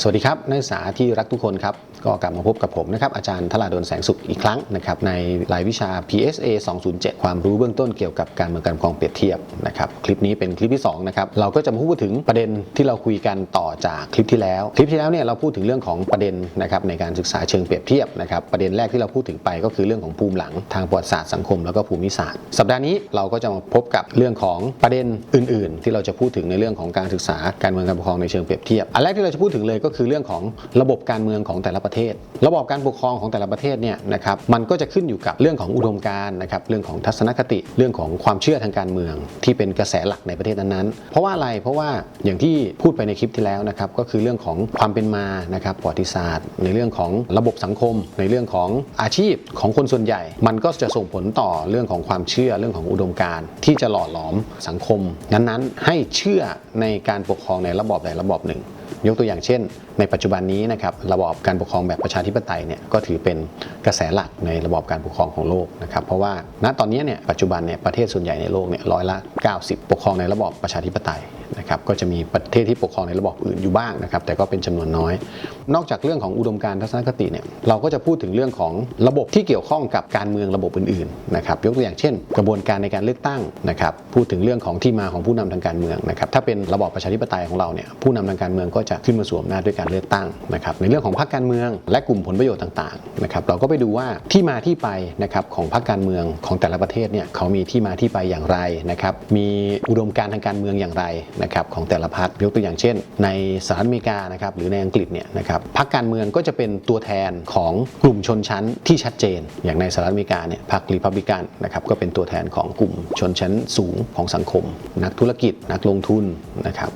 สวัสดีครับนักศึกษาที่รักทุกคนครับก็กลับมาพบกับผมนะครับอาจารย์ธราดลแสงสุขอีกครั้งนะครับในรายวิชา PSA 207 ความรู้เบื้องต้นเกี่ยวกับการเมืองการปกครองเปรียบเทียบนะครับคลิปนี้เป็นคลิปที่2นะครับเราก็จะมาพูดถึงประเด็นที่เราคุยกันต่อจากคลิปที่แล้ว คลิปที่แล้วเนี่ยเราพูดถึงเรื่องของประเด็นนะครับในการศึกษาเชิงเปรียบเทียบนะครับประเด็นแรกที่เราพูดถึงไปก็คือเรื่องของภูมิหลังทางประวัติศาสตร์สังคมแล้วก็ภูมิศาสตร์ สัปดาห์นี้เราก็จะมาพบกับเรื่องของประเด็นอื่น ๆ ที่เราจะพูดถึงในเรื่องของการศึกษาการเมืองการปกครองในเชิงเปรียบเทียบอันแรกที่เราจะพูดถึงเลยก็คือเรื่องของระบบการเมืองของแต่ละประเทศ ระบบการปกครองของแต่ละประเทศเนี่ยนะครับมันก็จะขึ้นอยู่กับเรื่องของอุดมการณ์นะครับเรื่องของทัศนคติเรื่องของความเชื่อทางการเมือง ที่เป็นกระแสหลักในประเทศนั้นๆเพราะว่าอะไรเพราะว่าอย่างที่พูดไปในคลิปที่แล้วนะครับก็คือเรื่องของความเป็นมานะครับประวัติศาสตร์ ในเรื่องของระบบสังคม ในเรื่องของอาชีพของคนส่วนใหญ่ มันก็จะส่งผลต่อเรื่องของความเชื่อเรื่องของอุดมการณ์ที่จะหล่อหลอมสังคม นั้นๆ ให้เชื่อในการปกครองในระบอบใดระบอบหนึ่ง ยกตัวอย่างเช่น ในปัจจุบันนี้นะครับระบอบการปกครองแบบประชาธิปไตยเนี่ยก็ถือเป็นกระแสหลักในระบอบการปกครองของโลกนะครับเพราะว่าณตอนนี้เนี่ยปัจจุบันเนี่ยประเทศส่วนใหญ่ในโลกเนี่ยร้อยละ 90 ปกครองในระบอบประชาธิปไตย นะครับก็จะมีประเทศที่ปกครองในระบอบอื่นอยู่บ้างนะครับแต่ก็เป็นจำนวนน้อย นอกจากเรื่องของอุดมการณ์ทัศนคติเนี่ยเราก็จะพูดถึงเรื่องของระบบที่เกี่ยวข้องกับการเมืองระบบอื่นๆนะครับยกตัวอย่างเช่น กระบวนการในการเลือกตั้งนะครับพูดถึงเรื่องของที่มาของผู้นำทางการเมืองนะครับถ้าเป็นระบอบประชาธิปไตยของเราเนี่ยผู้นำทางการเมืองก็จะขึ้นมาสวมหน้าด้วยการเลือกตั้งนะครับในเรื่องของพรรคการเมือง และกลุ่มผลประโยชน์ต่างๆนะครับเราก็ไปดูว่าที่มาที่ไปนะครับของพรรคการเมืองของแต่ละประเทศเนี่ยเขามีที่มาที่ไปอย่างไรนะครับมีอุดมการณ์ทางการเมืองอย่างไรนะครับของแต่ละพรรคยกตัวอย่างเช่น ในสหรัฐอเมริกานะครับหรือในอังกฤษเนี่ยนะครับพรรคการเมืองก็จะเป็นตัวแทนของกลุ่มชนชั้นที่ชัดเจน อย่างในสหรัฐอเมริกาเนี่ยพรรครีพับลิกันนะครับก็เป็นตัวแทนของกลุ่มชนชั้นสูงของสังคม นักธุรกิจนักลงทุนนะครับ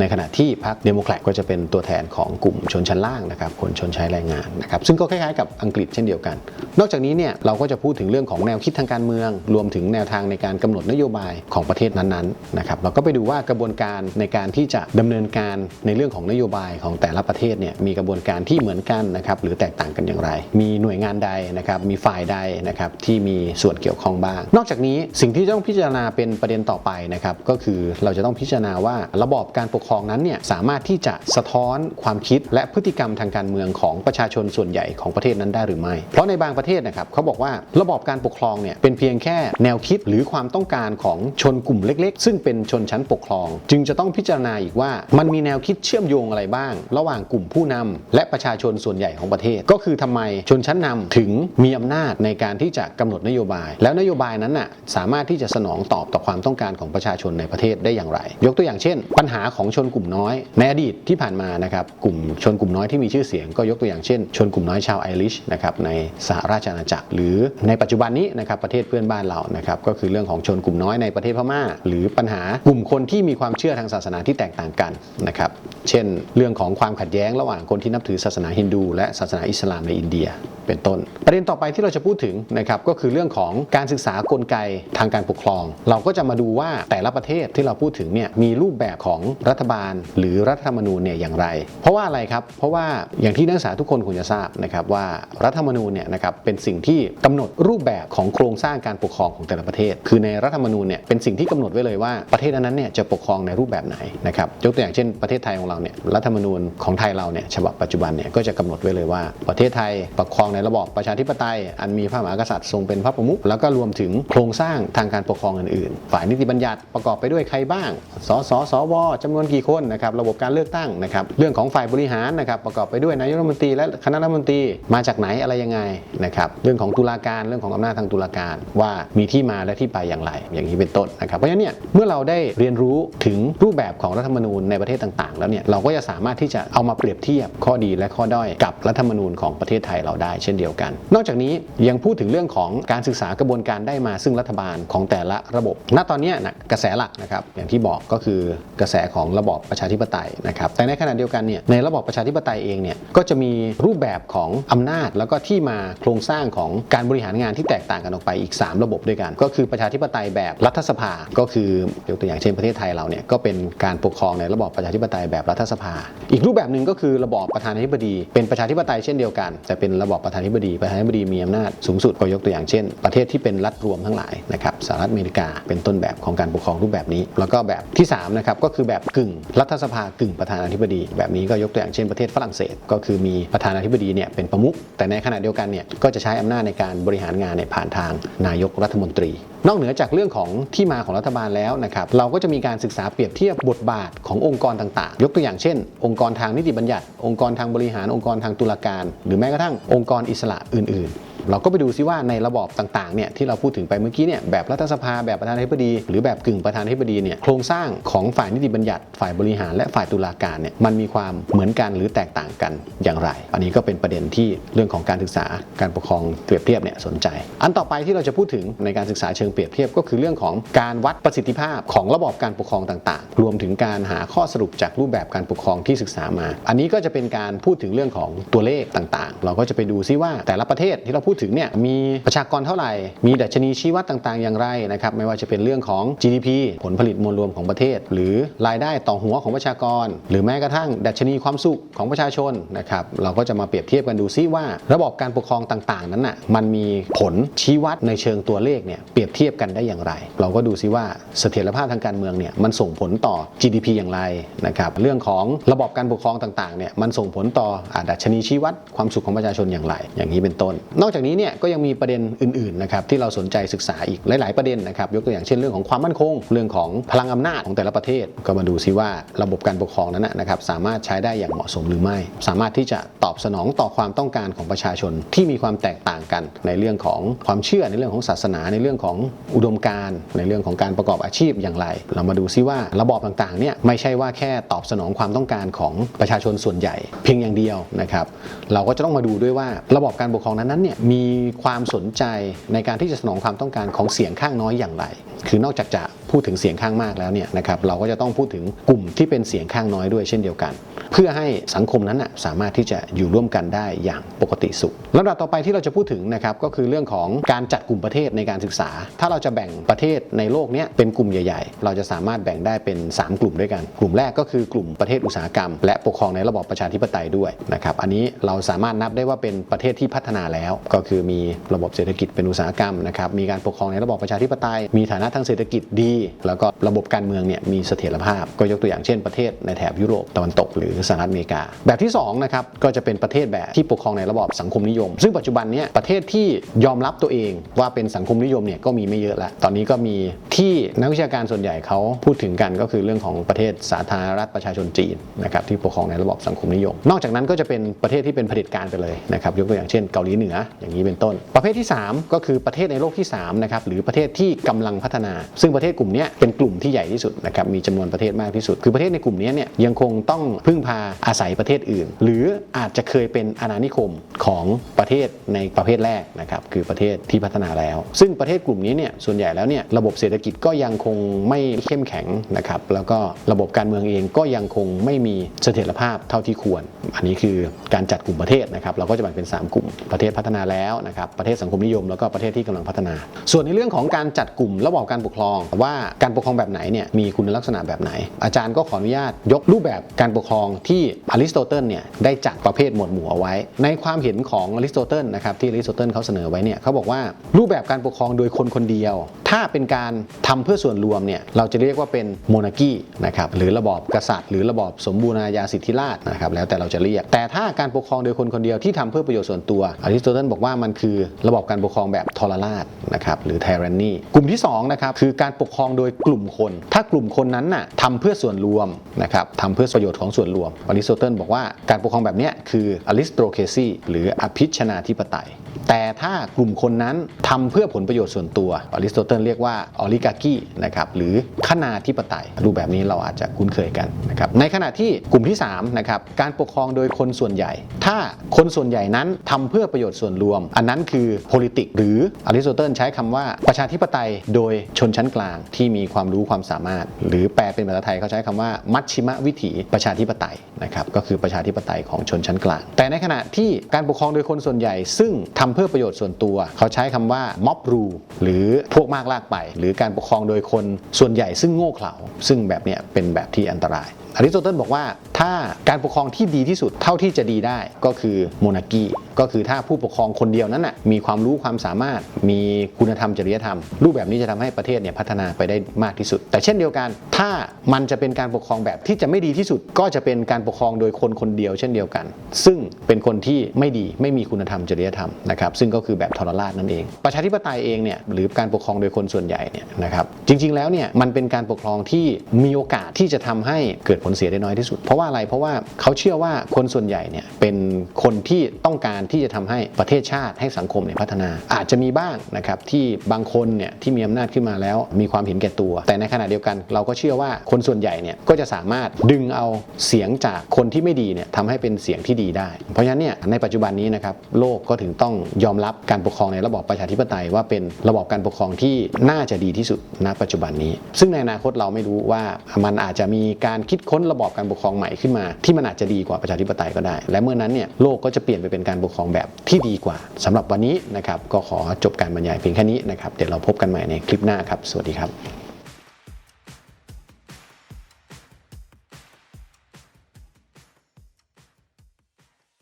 ในขณะที่พรรคเดโมแครตก็จะเป็นตัวแทนของกลุ่มชนชั้นล่างนะครับคนชนใช้แรงงานนะครับซึ่งก็คล้ายๆกับอังกฤษเช่นเดียวกัน นอกจากนี้เนี่ยเราก็จะพูดถึงเรื่องของแนวคิดทางการเมือง รวมถึงแนวทางในการกำหนดนโยบายของประเทศนั้นๆนะครับเราก็ไปดูว่ากระบวนการในการที่จะดำเนินการในเรื่องของนโยบายของแต่ละประเทศเนี่ยมีกระบวนการที่เหมือนกันนะครับหรือแตกต่างกันอย่างไร มีหน่วยงานใดนะครับมีฝ่ายใดนะครับที่มีส่วนเกี่ยวข้องบ้าง นอกจากนี้สิ่งที่ต้องพิจารณาเป็นประเด็นต่อไปนะครับก็คือเราจะต้องพิจารณาว่าระบอบการปกครองนั้นเนี่ยสามารถที่จะสะท้อนความคิดและพฤติกรรมทางการเมืองของประชาชนส่วนใหญ่ของประเทศนั้นได้หรือไม่ เพราะในบางประเทศนะครับเขาบอกว่าระบอบการปกครองเนี่ยเป็นเพียงแค่แนวคิดหรือความต้องการของชนกลุ่มเล็ก ๆ ซึ่งเป็นชนชั้นปกครอง จึงจะต้องพิจารณาอีกว่า มันมีแนวคิดเชื่อมโยงอะไรบ้าง ระหว่างกลุ่มผู้นำและประชาชนส่วนใหญ่ของประเทศ ก็คือทำไมชนชั้นนำถึงมีอำนาจในการที่จะกำหนดนโยบาย แล้วนโยบายนั้นน่ะสามารถที่จะสนองตอบต่อความต้องการของประชาชนในประเทศได้อย่างไร ยกตัวอย่างเช่น ปัญหาของชชนกลุ่มน้อย ในอดีตที่ผ่านมานะครับกลุ่มชนกลุ่มน้อยที่มีชื่อเสียงก็ยกตัวอย่างเช่น ชนกลุ่มน้อยชาวไอริชนะครับในสหราชอาณาจักร หรือในปัจจุบันนี้นะครับประเทศเพื่อนบ้านเรานะครับก็คือเรื่องของชนกลุ่มน้อยในประเทศพม่า หรือปัญหากลุ่มคนที่มีความเชื่อทางศาสนาที่แตกต่างกันนะครับเช่น เรื่องของความขัดแย้งระหว่างคนที่นับถือศาสนาฮินดู และศาสนาอิสลามในอินเดีย เป็นต้น ประเด็นต่อไปที่เราจะพูดถึงนะครับก็คือเรื่องของการศึกษากลไกทางการปกครอง เราก็จะมาดูว่าแต่ละประเทศที่เราพูดถึงเนี่ยมีรูปแบบของรัฐบาล หรือรัฐธรรมนูญเนี่ยอย่างไร เพราะว่าอะไรครับ เพราะว่าอย่างที่นักศึกษาทุกคนคงจะทราบนะครับว่ารัฐธรรมนูญเนี่ยนะครับเป็นสิ่งที่กำหนดรูปแบบของโครงสร้างการปกครองของแต่ละประเทศ คือในรัฐธรรมนูญเนี่ยเป็นสิ่งที่กำหนดไว้เลยว่าประเทศนั้นๆเนี่ยจะปกครองในรูปแบบไหนนะครับยกตัวอย่างเช่นประเทศไทยของเราเนี่ยรัฐธรรมนูญของไทยเราเนี่ยฉบับปัจจุบันเนี่ยก็จะกำหนดไว้เลยว่า ประเทศไทยปกครองในระบอบประชาธิปไตย อันมีพระมหากษัตริย์ทรงเป็นพระประมุขแล้วก็รวมถึงโครงสร้างทางการปกครองอื่นๆ ฝ่ายนิติบัญญัติประกอบไปด้วยใครบ้าง สสสวจำนวนกี่คนนะครับระบบการเลือกตั้งนะครับเรื่องของฝ่ายบริหารนะครับประกอบไปด้วยนายกรัฐมนตรีและคณะรัฐมนตรีมาจากไหนอะไรยังไงนะครับเรื่องของตุลาการเรื่องของอำนาจทางตุลาการ ว่ามีที่มาและที่ไปอย่างไร อย่างนี้เป็นต้นนะครับเพราะฉะนั้นเนี่ยเมื่อเราได้เรียนรู้ถึงรูปแบบของรัฐธรรมนูญในประเทศต่างๆ แล้วเนี่ยเราก็จะสามารถที่จะเอามาเปรียบเทียบข้อดีและข้อด้อยกับรัฐธรรมนูญของประเทศไทยเราได้เช่นเดียวกัน นอกจากนี้ยังพูดถึงเรื่องของการศึกษากระบวนการได้มาซึ่งรัฐบาลของแต่ละระบบ ณตอนนี้นะกระแสหลักนะครับอย่างที่บอกก็คือกระแสของระบอบประชาธิปไตยนะครับแต่ในขณะเดียวกันเนี่ยในระบอบประชาธิปไตยเองเนี่ยก็จะมีรูปแบบของอำนาจแล้วก็ที่มาโครงสร้างของการบริหารงานที่แตกต่างกันออกไปอีก 3 ระบบด้วยกัน ก็คือประชาธิปไตยแบบรัฐสภา ก็คือยกตัวอย่างเช่นประเทศไทยเราเนี่ยก็เป็นการปกครองในระบอบประชาธิปไตยแบบรัฐสภา อีกรูปแบบหนึ่งก็คือระบอบประธานาธิบดี เป็นประชาธิปไตยเช่นเดียวกัน แต่เป็นระบอบประธานาธิบดีประธานาธิบดีมีอำนาจสูงสุดก็ยกตัวอย่างเช่น ประเทศที่เป็นรัฐรวมทั้งหลายนะครับสหรัฐอเมริกาเป็นต้นแบบของการปกครองรูปแบบนี้ แล้วก็แบบที่3นะครับก็คือแบบกึ่งงรัฐสภากึ่งประธานาธิบดี แบบนี้ก็ยกตัวอย่างเช่นประเทศฝรั่งเศส ก็คือมีประธานาธิบดีเนี่ยเป็นประมุขแต่ในขณะเดียวกันเนี่ยก็จะใช้อำนาจในการบริหารงานเนี่ยผ่านทางนายกรัฐมนตรี นอกเหนือจากเรื่องของที่มาของรัฐบาลแล้วนะครับเราก็จะมีการศึกษาเปรียบเทียบบทบาทขององค์กรต่างๆ ยกตัวอย่างเช่น องค์กรทางนิติบัญญัติ องค์กรทางบริหารองค์กรทางตุลาการ หรือแม้กระทั่งองค์กรอิสระอื่น ๆ เราก็ไปดูซิว่าในระบอบต่างๆเนี่ยที่เราพูดถึงไปเมื่อกี้เนี่ยแบบรัฐสภาแบบประธานาธิบดี หรือแบบกึ่งประธานาธิบดีเนี่ยโครงสร้างของฝ่ายนิติบัญญัติ ฝ่ายบริหารและฝ่ายตุลาการเนี่ยมันมีความเหมือนกันหรือแตกต่างกันอย่างไร อันนี้ก็เป็นประเด็นที่เรื่องของการศึกษาการปกครองเปรียบเทียบเนี่ยสนใจ อันต่อไปที่เราจะพูดถึงในการศึกษาเชิงเปรียบเทียบก็คือเรื่องของการวัดประสิทธิภาพของระบอบการปกครองต่างๆ รวมถึงการหาข้อสรุปจากรูปแบบการปกครองที่ศึกษามา อันนี้ก็จะเป็นการพูดถึงเรื่องของตัวเลขต่างๆ เราก็จะไปดูซิว่าแต่ละประเทศที่เราพูดถึงเนี่ยมีประชากรเท่าไหร่ มีดัชนีชี้วัดต่างๆ อย่างไรนะครับไม่ว่าจะเป็นเรื่องของ GDP ผลผลิตมวลรวมของประเทศ หรือรายได้ต่อหัวของประชากร หรือแม้กระทั่งดัชนีความสุขของประชาชนนะครับเราก็จะมาเปรียบเทียบกันดูซิว่า ระบบการปกครองต่างๆ นั้นน่ะมันมีผลชี้วัดในเชิงตัวเลขเนี่ยเปรียบเทียบกันได้อย่างไร เราก็ดูซิว่าเสถียรภาพทางการเมืองเนี่ยมันส่งผลต่อ GDP อย่างไรนะครับเรื่องของระบบการปกครองต่างๆเนี่ยมันส่งผลต่ออ่าดัชนีชี้วัดความสุขของประชาชนอย่างไร อย่างนี้เป็นต้น นอกจากนี้เนี่ยก็ยังมีประเด็นอื่นๆนะครับที่เราสนใจศึกษาอีกหลาย ๆประเด็นนะครับยกตัวอย่างเช่นเรื่องของความมั่นคง เรื่องของพลังอำนาจของแต่ละประเทศ ก็มาดูซิว่าระบบการปกครองนั้นนะนะครับสามารถใช้ได้อย่างเหมาะสมหรือไม่ สามารถที่จะตอบสนองต่อความต้องการของประชาชนที่มีความแตกต่างกัน ในเรื่องของความเชื่อในเรื่องของศาสนา ในเรื่องของอุดมการณ์ในเรื่องของการประกอบอาชีพอย่างไร เรามาดูซิว่าระบอบต่างๆเนี่ยไม่ใช่ว่าแค่ตอบสนองความต้องการของประชาชนส่วนใหญ่ เพียงอย่างเดียวนะครับเราก็จะต้องมาดูด้วยว่าระบอบการปกครองนั้นๆเนี่ยมีความสนใจในการที่จะสนองความต้องการของเสียงข้างน้อยอย่างไร คือนอกจากจะพูดถึงเสียงข้างมากแล้วเนี่ยนะครับเราก็จะต้องพูดถึงกลุ่มที่เป็นเสียงข้างน้อยด้วยเช่นเดียวกัน เพื่อให้สังคมนั้นนะสามารถที่จะอยู่ร่วมกันได้อย่างปกติสุขลำดับต่อไปที่เราจะพูดถึงนะครับก็คือเรื่องของการจัดกลุ่มประเทศในการศึกษา ถ้าเราจะแบ่งประเทศในโลกนี้เป็นกลุ่มใหญ่ๆ เราจะสามารถแบ่งได้เป็น 3 กลุ่มด้วยกัน กลุ่มแรกก็คือกลุ่มประเทศอุตสาหกรรม และปกครองในระบอบประชาธิปไตยด้วยนะครับอันนี้เราสามารถนับได้ว่าเป็นประเทศที่พัฒนาแล้วก็็คือมีระบบเศรษฐกิจเป็นอุตสาหกรรมนะครับมีการปกครองในระบอบประชาธิปไตย มีฐานะทางเศรษฐกิจดี แล้วก็ระบบการเมืองเนี่ยมีเสถียรภาพ ก็ยกตัวอย่างเช่นประเทศในแถบยุโรปตะวันตกหรือสหรัฐอเมริกา แบบที่2นะครับก็จะเป็นประเทศแบบที่ปกครองในระบอบสังคมนิยม ซึ่งปัจจุบันเนี้ประเทศที่ยอมรับตัวเองว่าเป็นสังคมนิยมเนี่ยก็มีไม่เยอะละตอนนี้ก็มีที่นักวิชาการส่วนใหญ่เขาพูดถึงกันก็คือเรื่องของประเทศสาธารณรัฐประชาชนจีนนะครับที่ปกครองในระบอบสังคมนิยม นอกจากนั้นก็จะเป็นประเทศที่เป็นเผด็จการไปเลยนะครับยกตัวอย่างเช่นเกาหลีเหนืออย่างนี้เป็นต้น ประเภทที่ 3 ก็คือประเทศในโลกที่3นะครับหรือประเทศที่กำลังพัฒนา ซึ่งประเทศกลุ่มนี้เป็นกลุ่มที่ใหญ่ที่สุดนะครับมีจำนวนประเทศมากที่สุด คือประเทศในกลุ่มนี้เนี่ยยังคงต้องพึ่งพาอาศัยประเทศอื่น หรืออาจจะเคยเป็นอาณานิคมของประเทศในประเภทแรกนะครับคือประเทศที่พัฒนาแล้ว ซึ่งประเทศกลุ่มนี้เนี่ยส่วนใหญ่แล้วเนี่ยระบบเศรษฐกิจก็ยังคงไม่เข้มแข็งนะครับแล้วก็ระบบการเมืองเองก็ยังคงไม่มีเสถียรภาพเท่าที่ควร อันนี้คือการจัดกลุ่มประเทศนะครับเราก็จะแบ่งเป็น 3 กลุ่มประเทศพัฒนาแล้วนะครับประเทศสังคมนิยมแล้วก็ประเทศที่กำลังพัฒนา ส่วนในเรื่องของการจัดกลุ่มระบอบการปกครอง ว่าการปกครองแบบไหนเนี่ยมีคุณลักษณะแบบไหน อาจารย์ก็ขออนุญาตยกรูปแบบการปกครองที่อริสโตเติลเนี่ยได้จัดประเภทหมวดหมู่เอาไว้ ในความเห็นของอริสโตเติลนะครับที่อริสโตเติลเขาเสนอไว้เนี่ยเขาบอกว่ารูปแบบการปกครองโดยคนคนเดียว ถ้าเป็นการทำเพื่อส่วนรวมเนี่ยเราจะเรียกว่าเป็นโมนาคีนะครับหรือระบอบกษัตริย์ หรือระบอบสมบูรณาญาสิทธิราชนะครับแล้วแต่เราจะเรียก แต่ถ้าการปกครองโดยคนคนเดียวที่ทำเพื่อประโยชน์ส่วนตัวอริสโตเติลบอกว่ามันคือระบบการปกครองแบบทรราชนะครับหรือไทแรนนีกลุ่มที่2นะครับคือการปกครองโดยกลุ่มคน ถ้ากลุ่มคนนั้นน่ะทำเพื่อส่วนรวมนะครับทำเพื่อประโยชน์ของส่วนรวมอริสโตเติลบอกว่าการปกครองแบบนี้คืออริสโตเคซีหรืออภิชนาธิปไตยแต่ถ้ากลุ่มคนนั้นทำเพื่อผลประโยชน์ส่วนตัวอริสโตเติลเรียกว่าออลิกากีนะครับหรือคณาธิปไตย รูปแบบนี้เราอาจจะคุ้นเคยกันนะครับในขณะที่กลุ่มที่3นะครับการปกครองโดยคนส่วนใหญ่ ถ้าคนส่วนใหญ่นั้นทำเพื่อประโยชน์ส่วนรวม อันนั้นคือ politic หรืออริสโตเติลใช้คำว่าประชาธิปไตยโดยชนชั้นกลางที่มีความรู้ความสามารถ หรือแปลเป็นภาษาไทยเขาใช้คำว่า มัชชิมวิถีประชาธิปไตยนะครับก็คือประชาธิปไตยของชนชั้นกลาง แต่ในขณะที่การปกครองโดยคนส่วนใหญ่ ซึ่งทำเพื่อประโยชน์ส่วนตัว เขาใช้คำว่า mob rule หรือพวกมากลากไป หรือการปกครองโดยคนส่วนใหญ่ซึ่งโง่เขลาซึ่งแบบเนี้ยเป็นแบบที่อันตรายอริสโตเติลบอกว่าถ้าการปกครองที่ดีที่สุดเท่าที่จะดีได้ก็คือโมนาคีก็คือถ้าผู้ปกครองคนเดียวนั้นน่ะมีความรู้ความสามารถมีคุณธรรมจริยธรรม รูปแบบนี้จะทำให้ประเทศเนี่ยพัฒนาไปได้มากที่สุด แต่เช่นเดียวกัน ถ้ามันจะเป็นการปกครองแบบที่จะไม่ดีที่สุด ก็จะเป็นการปกครองโดยคนคนเดียว เช่นเดียวกัน ซึ่งเป็นคนที่ไม่ดีไม่มีคุณธรรมจริยธรรมนะครับซึ่งก็คือแบบทรราชนั่นเอง ประชาธิปไตยเองเนี่ยหรือการปกครองโดยคนส่วนใหญ่เนี่ยนะครับจริงๆแล้วเนี่ยมันเป็นการปกครองที่มีโอกาสที่จะทำให้เกิดผลเสียได้น้อยที่สุด เพราะว่าอะไรเพราะว่าเขาเชื่อว่าคนส่วนใหญ่เนี่ยเป็นคนที่ต้องการที่จะทำให้ประเทศชาติให้สังคมเนี่ยพัฒนา อาจจะมีบ้างนะครับที่บางคนเนี่ยที่มีอำนาจขึ้นมาแล้วมีความเห็นแก่ตัว แต่ในขณะเดียวกันเราก็เชื่อว่าคนส่วนใหญ่เนี่ยก็จะสามารถดึงเอาเสียงจากคนที่ไม่ดีเนี่ยทำให้เป็นเสียงที่ดีได้ เพราะฉะนั้นเนี่ยในปัจจุบันนี้นะครับโลกก็ถึงต้องยอมรับการปกครองในระบอบประชาธิปไตยว่าเป็นระบอบการปกครองที่น่าจะดีที่สุดณปัจจุบันนี้ ซึ่งในอนาคตเราไม่รู้ว่ามันอาจจะมีการคิดค้นระบอบการปกครองใหม่ขึ้นมา ที่มันอาจจะดีกว่าประชาธิปไตยก็ได้ และเมื่อนั้นเนี่ยโลกก็จะเปลี่ยนไปเป็นการปกครองแบบที่ดีกว่าสำหรับวันนี้นะครับก็ขอจบการบรรยายเพียงแค่นี้นะครับเดี๋ยวเราพบกันใหม่ในคลิปหน้าครับ สวัสดีครับ